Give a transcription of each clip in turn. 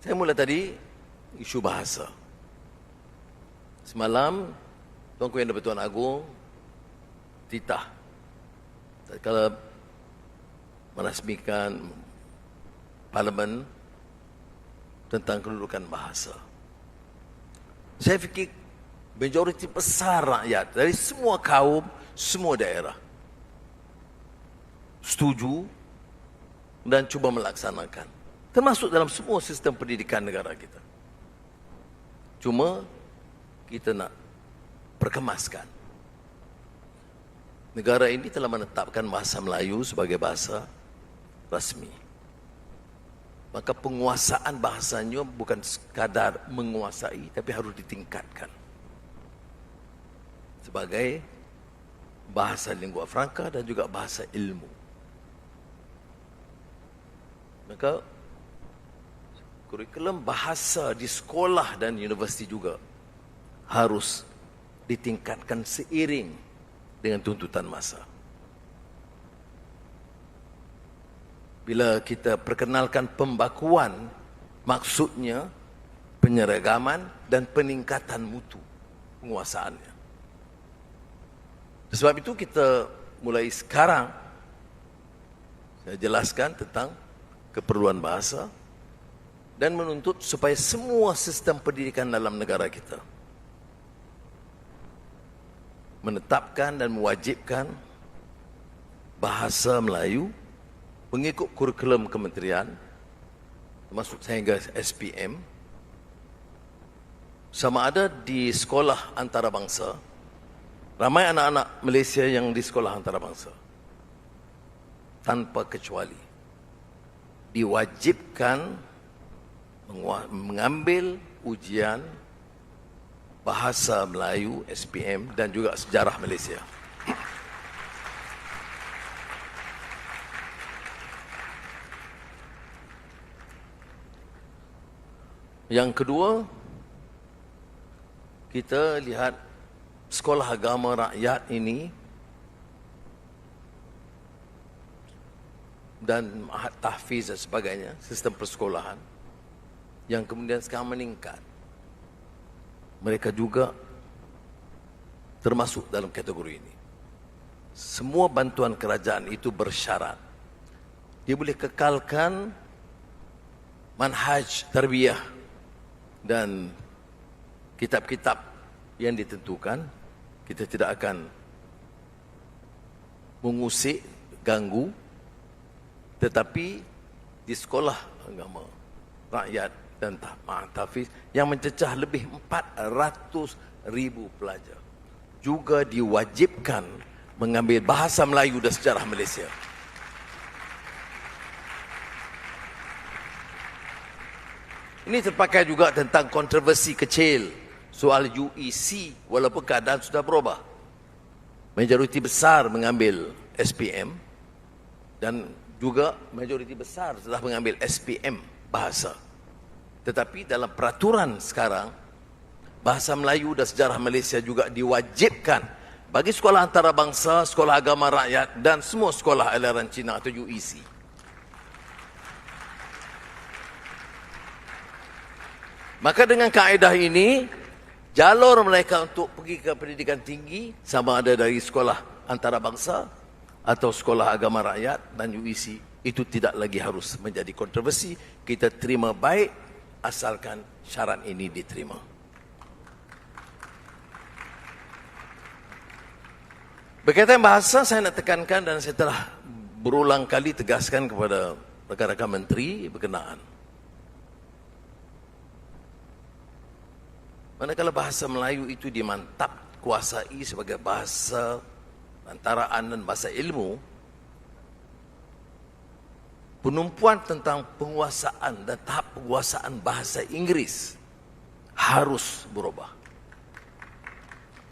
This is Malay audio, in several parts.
Saya mula tadi isu bahasa. Semalam Tuanku Yang di-Pertuan Agong titah kalau merasmikan parlimen tentang kedudukan bahasa. Saya fikir majoriti besar rakyat dari semua kaum, semua daerah setuju dan cuba melaksanakan. Termasuk dalam semua sistem pendidikan negara kita. Cuma kita nak perkemaskan. Negara ini telah menetapkan bahasa Melayu sebagai bahasa rasmi. Maka penguasaan bahasanya bukan sekadar menguasai tapi harus ditingkatkan. Sebagai bahasa lingua franca dan juga bahasa ilmu. Maka kurikulum bahasa di sekolah dan universiti juga harus ditingkatkan seiring dengan tuntutan masa. Bila kita perkenalkan pembakuan, maksudnya penyeragaman dan peningkatan mutu penguasaannya. Sebab itu kita mulai sekarang saya jelaskan tentang keperluan bahasa dan menuntut supaya semua sistem pendidikan dalam negara kita menetapkan dan mewajibkan bahasa Melayu mengikut kurikulum kementerian termasuk sehingga SPM sama ada di sekolah antarabangsa. Ramai anak-anak Malaysia yang di sekolah antarabangsa. Tanpa kecuali diwajibkan mengambil ujian bahasa Melayu SPM dan juga sejarah Malaysia. Yang kedua, kita lihat sekolah agama rakyat ini dan mahat tahfiz dan sebagainya, sistem persekolahan yang kemudian sekarang meningkat. Mereka juga termasuk dalam kategori ini. Semua bantuan kerajaan itu bersyarat. Dia boleh kekalkan manhaj tarbiyah dan kitab-kitab yang ditentukan. Kita tidak akan mengusik, ganggu tetapi di sekolah agama rakyat dan tahfiz yang mencecah lebih 400 ribu pelajar juga diwajibkan mengambil bahasa Melayu dan sejarah Malaysia. Ini terpakai juga tentang kontroversi kecil soal UEC walaupun keadaan sudah berubah. Majoriti besar mengambil SPM dan juga majoriti besar telah mengambil SPM bahasa. Tetapi dalam peraturan sekarang, bahasa Melayu dan sejarah Malaysia juga diwajibkan bagi sekolah antarabangsa, sekolah agama rakyat dan semua sekolah aliran Cina atau UEC. Maka dengan kaedah ini, jalur mereka untuk pergi ke pendidikan tinggi sama ada dari sekolah antarabangsa atau sekolah agama rakyat dan UIC itu tidak lagi harus menjadi kontroversi. Kita terima baik asalkan syarat ini diterima. Berkaitan bahasa saya nak tekankan dan saya telah berulang kali tegaskan kepada rakan-rakan menteri berkenaan. Manakala bahasa Melayu itu dimantap kuasai sebagai bahasa antaraan dan bahasa ilmu penumpuan tentang penguasaan dan tahap penguasaan bahasa Inggeris harus berubah.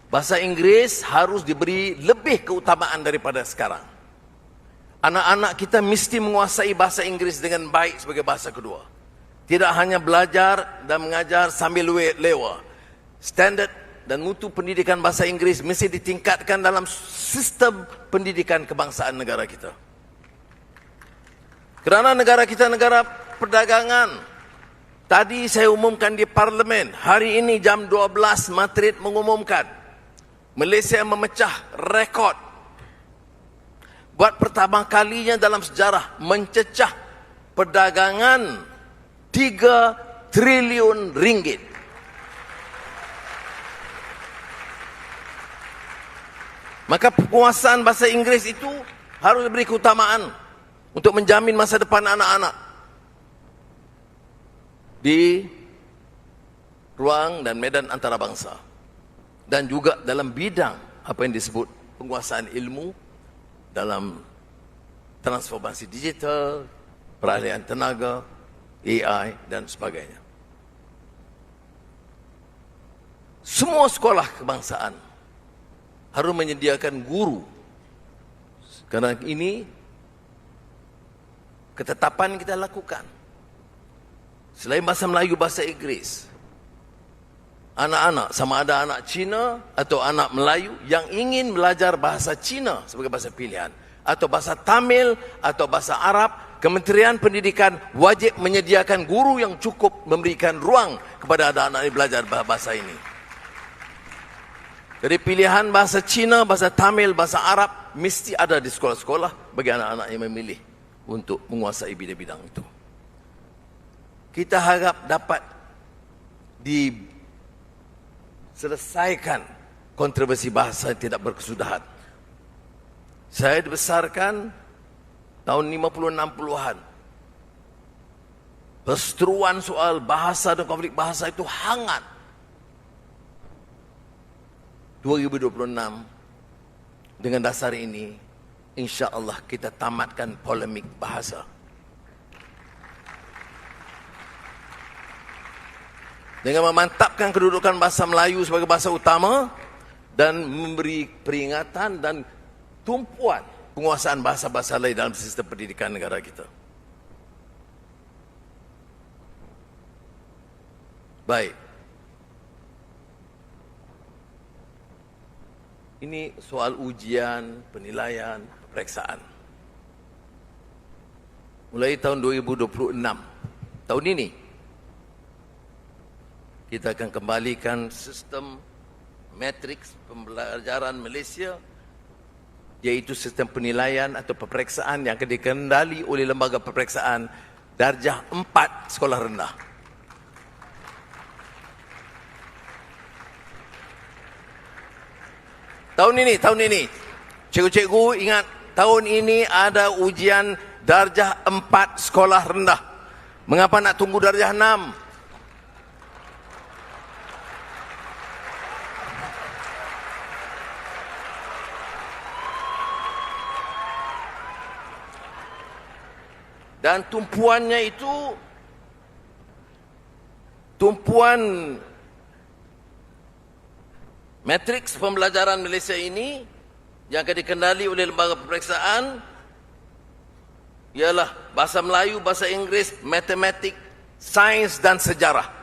Bahasa Inggeris harus diberi lebih keutamaan daripada sekarang. Anak-anak kita mesti menguasai bahasa Inggeris dengan baik sebagai bahasa kedua. Tidak hanya belajar dan mengajar sambil lewa. Standard dan mutu pendidikan bahasa Inggeris mesti ditingkatkan dalam sistem pendidikan kebangsaan negara kita. Kerana negara kita negara perdagangan, Tadi saya umumkan di parlimen, hari ini jam 12 Madrid mengumumkan Malaysia memecah rekod buat pertama kalinya dalam sejarah mencecah perdagangan 3 triliun ringgit. Maka penguasaan bahasa Inggeris itu harus diberi keutamaan untuk menjamin masa depan anak-anak. Di ruang dan medan antarabangsa. Dan juga dalam bidang apa yang disebut penguasaan ilmu dalam transformasi digital, peralihan tenaga, AI dan sebagainya. Semua sekolah kebangsaan harus menyediakan guru. Kerana ini ketetapan kita lakukan Selain bahasa Melayu, bahasa Inggeris. Anak-anak, sama ada anak Cina atau anak Melayu yang ingin belajar bahasa Cina sebagai bahasa pilihan. Atau bahasa Tamil atau bahasa Arab, Kementerian Pendidikan wajib menyediakan guru yang cukup memberikan ruang kepada anak-anak ini belajar bahasa ini. Jadi pilihan bahasa Cina, bahasa Tamil, bahasa Arab mesti ada di sekolah-sekolah bagi anak-anak yang memilih untuk menguasai bidang-bidang itu kita harap dapat diselesaikan kontroversi bahasa yang tidak berkesudahan. Saya dibesarkan tahun 50-60-an. Perseteruan soal bahasa dan konflik bahasa itu hangat. 2026 dengan dasar ini insya Allah kita tamatkan polemik bahasa. dengan memantapkan kedudukan bahasa Melayu sebagai bahasa utama dan memberi peringatan dan tumpuan penguasaan bahasa-bahasa lain dalam sistem pendidikan negara kita. Baik. Ini soal ujian, penilaian, periksaan. Mulai tahun 2026, tahun ini, kita akan kembalikan sistem matriks pembelajaran Malaysia iaitu sistem penilaian atau peperiksaan yang akan dikendali oleh lembaga peperiksaan darjah 4 sekolah rendah. Tahun ini, tahun ini. Cikgu-cikgu ingat, tahun ini ada ujian darjah 4 sekolah rendah. Mengapa nak tunggu darjah 6? dan tumpuannya itu tumpuan matriks pembelajaran Malaysia ini yang akan dikendali oleh lembaga peperiksaan ialah bahasa Melayu, bahasa Inggeris, matematik, sains dan sejarah.